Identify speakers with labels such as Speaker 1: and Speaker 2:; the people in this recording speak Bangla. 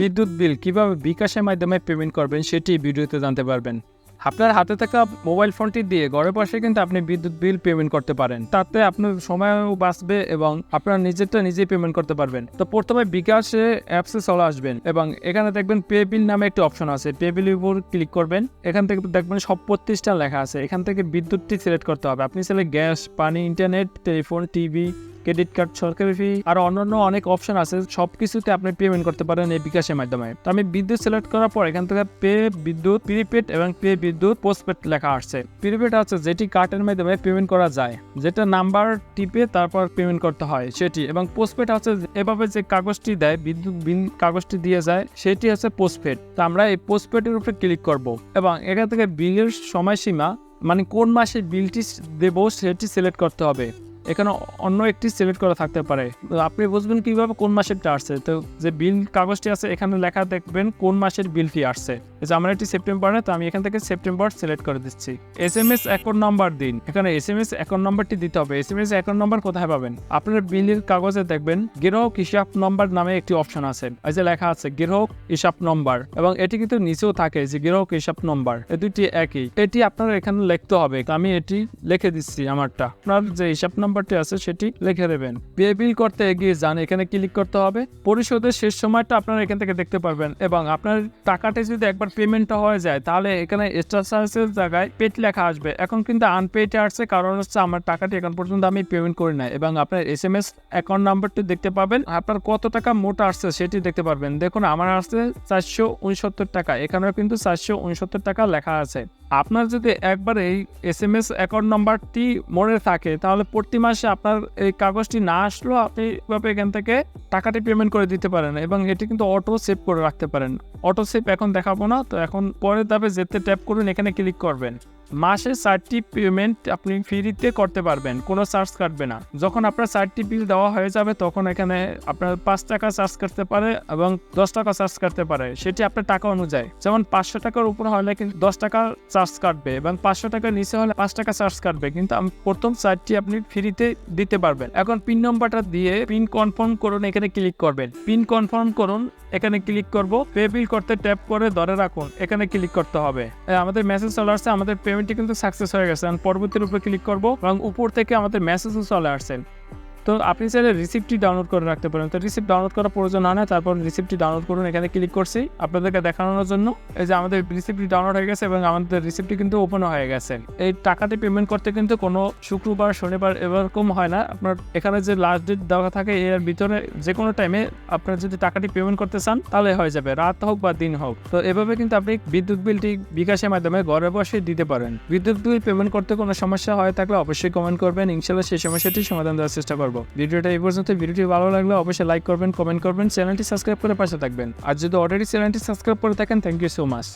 Speaker 1: বিদ্যুৎ বিল কীভাবে বিকাশের মাধ্যমে পেমেন্ট করবেন সেটি ভিডিওতে জানতে পারবেন। আপনার হাতে থাকা মোবাইল ফোনটি দিয়ে ঘরে বসে কিন্তু আপনি বিদ্যুৎ বিল পেমেন্ট করতে পারেন। তাতে আপনার সময়ও বাঁচবে এবং আপনার নিজেরটা নিজেই পেমেন্ট করতে পারবেন। তো প্রথমে বিকাশে অ্যাপসে চলে আসবেন এবং এখানে দেখবেন পে বিল নামে একটি অপশন আছে। পে বিলের উপর ক্লিক করবেন। এখান থেকে দেখবেন সব প্রতিষ্ঠান লেখা আছে। এখান থেকে বিদ্যুৎটি সিলেক্ট করতে হবে। আপনি চাইলে গ্যাস পানি internet telephone TV credit card, সরকারি ফি আর অন্যান্য অনেক অপশন আছে। সব কিছুতে আপনি পেমেন্ট করতে পারেন এই বিকাশের মাধ্যমে। তো আমি বিদ্যুৎ সিলেক্ট করার পর এখান থেকে পে বিদ্যুৎ প্রিপেড এবং পে বিদ্যুৎ পোস্টপেড লেখা আসছে। প্রিপেড আছে যেটি কার্ডের মাধ্যমে পেমেন্ট করা যায়। যেটা নাম্বার টিপে তারপর পেমেন্ট করতে হয় সেটি। এবং পোস্টপেড আছে এভাবে যে কাগজটি দেয়, বিদ্যুৎ বিল কাগজটি দিয়ে যায়, সেটি হচ্ছে পোস্টপেড তো আমরা এই পোস্টপেডের উপরে ক্লিক করব। এবং এখান থেকে বিলের সময়সীমা মানে কোন মাসে বিলটি দেবো সেটি সিলেক্ট করতে হবে। এখানে অন্য একটি সিলেক্ট করা থাকতে পারে। আপনি বুঝবেন কীভাবে কোন মাসেরটা আসছে। তো যে বিল কাগজটি আছে, এখানে লেখা দেখবেন কোন মাসের বিল ফি আসছে। যে আমার এটি সেপ্টেম্বরে তো আমি এখান থেকে সেপ্টেম্বর সিলেক্ট করে দিচ্ছি। S M S account number দিন। এখানে এস এম এস অ্যাকাউন্ট নাম্বারটি দিতে হবে। S M S account number কোথায় পাবেন? আপনার বিলের কাগজে দেখবেন, গ্রাহক হিসাব নম্বর নামে একটি অপশন আছে। এই যে লেখা আছে, গ্রাহক হিসাব নম্বর এবং এটি কিন্তু নিচেও থাকে যে গ্রাহক হিসাব নম্বর এই দুটি একই। এটি আপনার এখানে লিখতে হবে। আমি এটি লিখে দিচ্ছি আমারটা। আপনার যে হিসাব নাম্বারটি আছে, সেটি লিখে দেবেন। পে বিল করতে এগিয়ে যান। এখানে ক্লিক করতে হবে। পরিশোধের শেষ সময়টা আপনারা এখান থেকে দেখতে পারবেন। এবং আপনার টাকাটা যদি একবার পেমেন্টটা হয়ে যায়, তাহলে এখানে এক্সট্রা চার্জের জায়গায় পেড লেখা আসবে। এখন কিন্তু আনপেড আসছে কারণ হচ্ছে আমার টাকাটি এখন পর্যন্ত আমি পেমেন্ট করি নাই এবং আপনার এস এম এস অ্যাকাউন্ট নাম্বারটি দেখতে পাবেন। আপনার কত টাকা মোট আসছে সেটি দেখতে পারবেন। দেখুন, আমার আসছে চারশো উনসত্তর টাকা। এখানেও কিন্তু চারশো উনসত্তর টাকা লেখা আছে। আপনার যদি একবার এই এস এম এস অ্যাকাউন্ট নাম্বারটি মনে থাকে, তাহলে প্রতি মাসে আপনার এই কাগজটি না আসলেও আপনি এভাবে এখান থেকে টাকাটি পেমেন্ট করে দিতে পারেন এবং এটি কিন্তু অটো সেভ করে রাখতে পারেন। অটো সেভ এখন দেখাবো না, তো এখন পরে ধাপে যেতে ট্যাপ করুন, এখানে ক্লিক করবেন। মাসে চারটি পেমেন্ট আপনি ফ্রিতে করতে পারবেন, কোনো চার্জ কাটবে না। যখন আপনার চারটি বিল দেওয়া হয়ে যাবে, তখন এখানে আপনার পাঁচ টাকা চার্জ কাটতে পারে এবং দশ টাকা চার্জ কাটতে পারে। সেটি আপনার টাকা অনুযায়ী। যেমন পাঁচশো টাকার উপর হলে কিন্তু দশ টাকা চার্জ কাটবে এবং পাঁচশো টাকার নিচে হলে পাঁচ টাকা চার্জ কাটবে। কিন্তু প্রথম চারটি আপনি ফ্রিতে দিতে পারবেন। এখন পিন নম্বরটা দিয়ে পিন কনফার্ম করুন, এখানে ক্লিক করবেন। পিন কনফার্ম করুন, এখানে ক্লিক করব। পে বিল করতে ট্যাপ করে ধরে রাখুন, এখানে ক্লিক করতে হবে। আমাদের মেসেজ চলে আসছে আমাদের পেমেন্টটি কিন্তু সাকসেস হয়ে গেছে। পরবর্তীর উপরে ক্লিক করব। এবং উপর থেকে আমাদের মেসেজও চলে আসছে। তো আপনি চাইলে রিসিপ্টটি ডাউনলোড করে রাখতে পারেন। তো রিসিপ্ট ডাউনলোড করার প্রয়োজন না, তারপর রিসিপ্টটি ডাউনলোড করুন। এখানে ক্লিক করছি। আপনাদেরকে দেখানোর জন্য এই যে আমাদের রিসিপ্টটি ডাউনলোড হয়ে গেছে এবং আমাদের রিসিপ্টটি কিন্তু ওপেন হয়ে গেছে। এই টাকাটি পেমেন্ট করতে কিন্তু কোনো শুক্রবার, শনিবার এরকম হয় না। আপনার এখানে যে লাস্ট ডেট দেওয়া থাকে, এর ভিতরে যে কোনো টাইমে আপনার যদি টাকাটি পেমেন্ট করতে চান, তাহলে হয়ে যাবে। রাত হোক বা দিন হোক। তো এভাবে কিন্তু আপনি বিদ্যুৎ বিলটি বিকাশের মাধ্যমে ঘরে বসে দিতে পারেন। বিদ্যুৎ বিল পেমেন্ট করতে কোনো সমস্যা হয়ে থাকলে অবশ্যই কমেন্ট করবেন। ইনশাল্লাহ সেই সমস্যাটি সমাধান দেওয়ার চেষ্টা করব। ভিডিওটা এই পর্যন্ত। ভিডিওটি ভালো লাগলে অবশ্যই লাইক করবেন কমেন্ট করবেন চ্যানেলটি সাবস্ক্রাইব করে পাশে থাকবেন। আর যদি অলরেডি চ্যানেলটি সাবস্ক্রাইব করে থাকেন থ্যাংক ইউ সো মাচ